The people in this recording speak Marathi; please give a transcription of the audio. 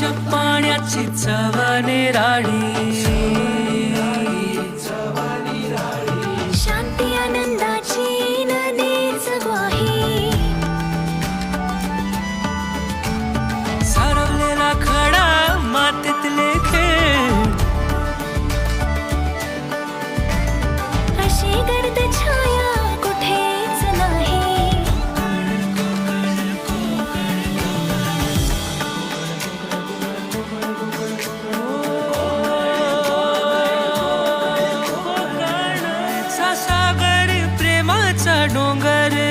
पाण्याची चव राडी चढ़ूंगर